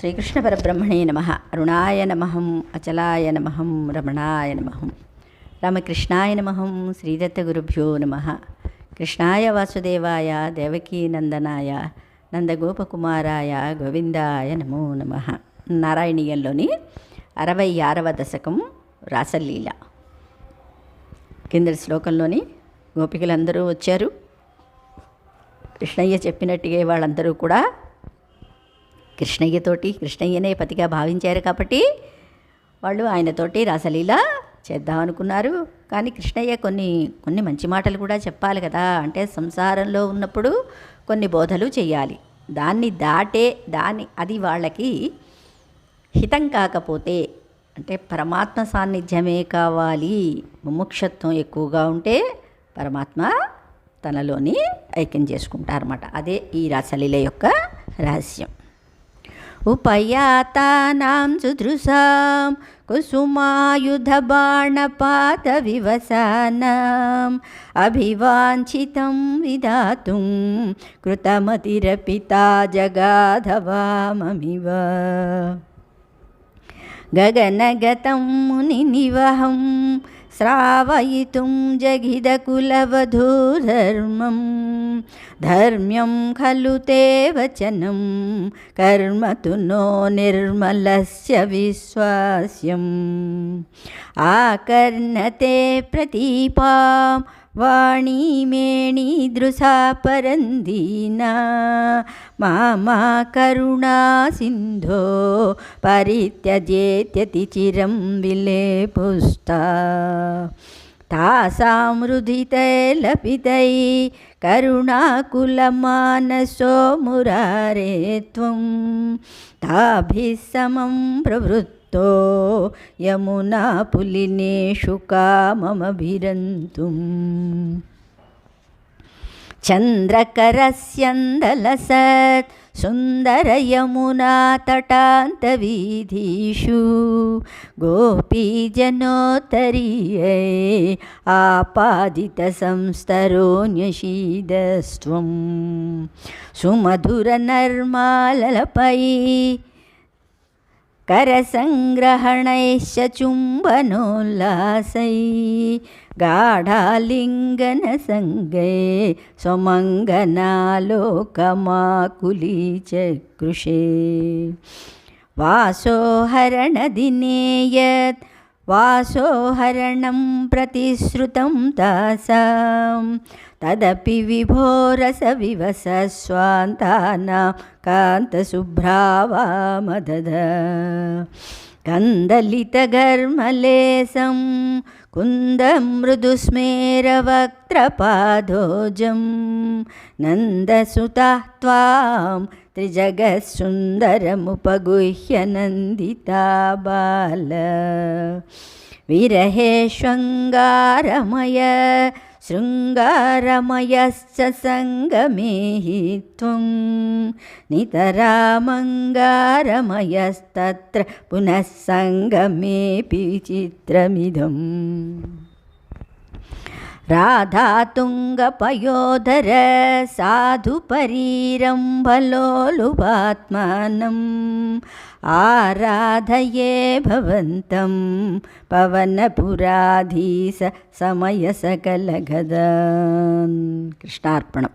శ్రీకృష్ణ పరబ్రహ్మణే నమ. అరుణాయ నమః. అచలాయ నమహం రమణాయ నమహం రామకృష్ణాయ నమహం శ్రీదత్త గురుభ్యో నమ. కృష్ణాయ వాసుదేవాయ దేవకీనందనాయ నందగోపకుమారాయ గోవిందాయ నమో నమ. నారాయణీయంలోని అరవై ఆరవ దశకం రాసలీల. కింద శ్లోకంలోని గోపికలందరూ వచ్చారు. కృష్ణయ్య చెప్పినట్టుగా వాళ్ళందరూ కూడా కృష్ణయ్యతోటి కృష్ణయ్యనే పతిగా భావించారు కాబట్టి వాళ్ళు ఆయనతోటి రాసలీల చేద్దామనుకున్నారు. కానీ కృష్ణయ్య కొన్ని కొన్ని మంచి మాటలు కూడా చెప్పాలి కదా. అంటే సంసారంలో ఉన్నప్పుడు కొన్ని బోధలు చేయాలి దాన్ని దాటే దాని అది వాళ్ళకి హితం కాకపోతే అంటే పరమాత్మ సాన్నిధ్యమే కావాలి. ముముక్షత్వం ఎక్కువగా ఉంటే పరమాత్మ తనలోని ఐక్యం చేసుకుంటారన్నమాట. అదే ఈ రాసలీల యొక్క రహస్యం. उपयातानां सुदृशां कुसुमायुधबाणपादविवसानाम् अभिवाञ्छितं विधातुं कृतमतिरपिता जगाधवाममिव। गगनगतं मुनिनिवहं श्रावयितुं जगिदकुलवधूधर्मम् धर्म्यं खलु ते वचनं कर्म तु नो निर्मलस्य विश्वास्यम् आकर्णते प्रतीपां वाणीमेणीदृशा परन्दीना मामा करुणा सिन्धो परित्यजेत्यति चिरं विलेपुष्टा తాసాం హృదితైలపితై కరుణాకులమానసో మురారే త్వం తాభిः సమం ప్రవృత్తో యమునా పులినేషు सुन्दरयमुनातटान्तवीधिषु गोपीजनोत्तरीये आपादितसंस्तरोऽन्यशीदस्त्वं सुमधुरनर्माललपयी करसङ्ग्रहणैश्च चुम्बनोल्लासै गाढालिङ्गनसङ्गे स्वमङ्गनालोकमाकुली च कृषे వాసోహరణం ప్రతిశ్రుతం తాసాం తదపి విభోరస వివస స్వాంతానా కాంతశుభ్రావామదద कन्दलितघर्मलेसं कुन्दं मृदुस्मेरवक्त्रपादोजं नन्दसुताः त्वां त्रिजगत्सुन्दरमुपगुह्य नन्दिता बाल विरहेष्वङ्गारमय శృంగారమయశ్చ సంగమే త్వం నితరామంగారమయస్తత్ర పునఃసంగమే చిత్రమిదం. రాధాతుంగపయోధర సాధు పరీరంభలోలుపాత్మానం ఆరాధయే భవంతం పవనపురాధీశ సమయ సకలగద కృష్ణార్పణం